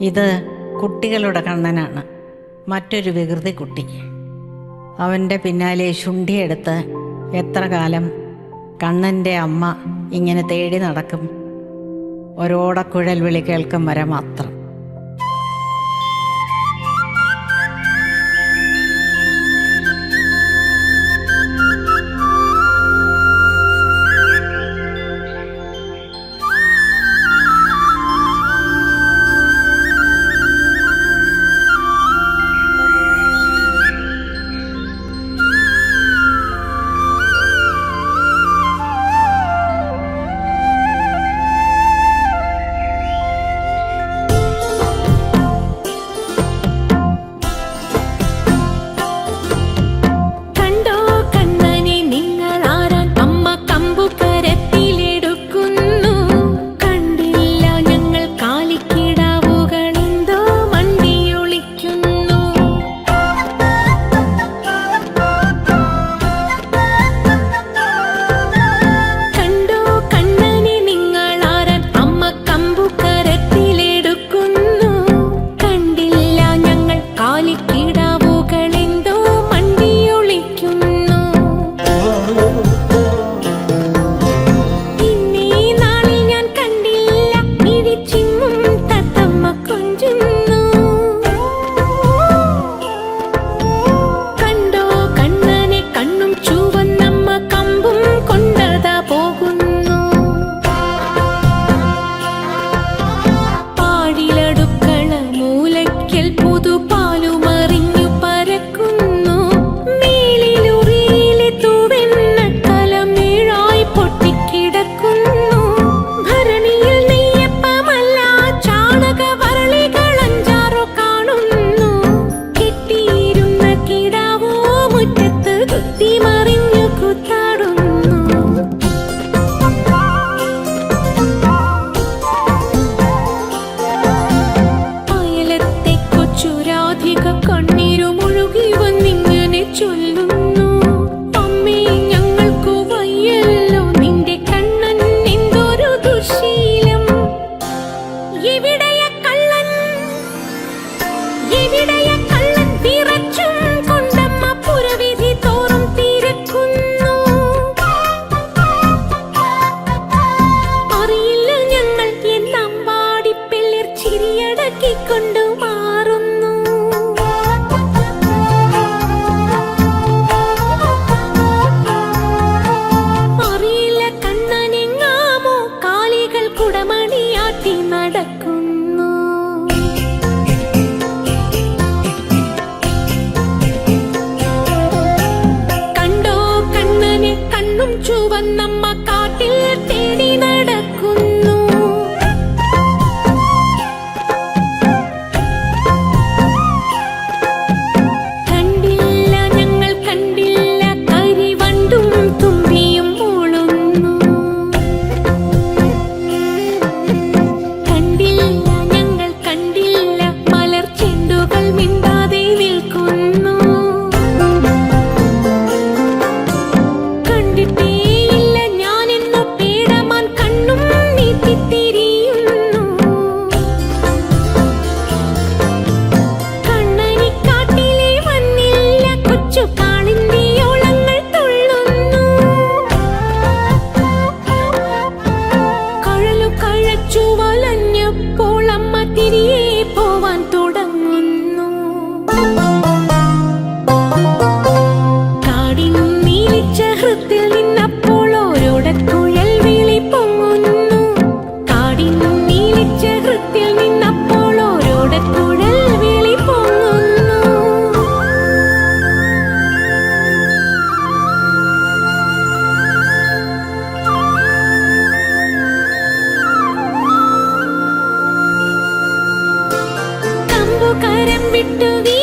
ഇത് കുട്ടികളുടെ കണ്ണനാണ്. മറ്റൊരു വികൃതി കുട്ടി അവന്റെ പിന്നാലെ ശുണ്ഠിയെടുത്ത് എത്ര കാലം കണ്ണന്റെ അമ്മ ഇങ്ങനെ തേടി നടക്കും. ഒരോടക്കുഴൽ വിളി കേൾക്കും വരെ മാത്രം. ചുരാധിക കണ്ണീരുമൊഴുകി വന്നിങ്ങനെ ചൊല്ലും നടക്കുന്നു കണ്ടോ കണ്ണനെ കണ്ണും ചുവന്നം chupar do we?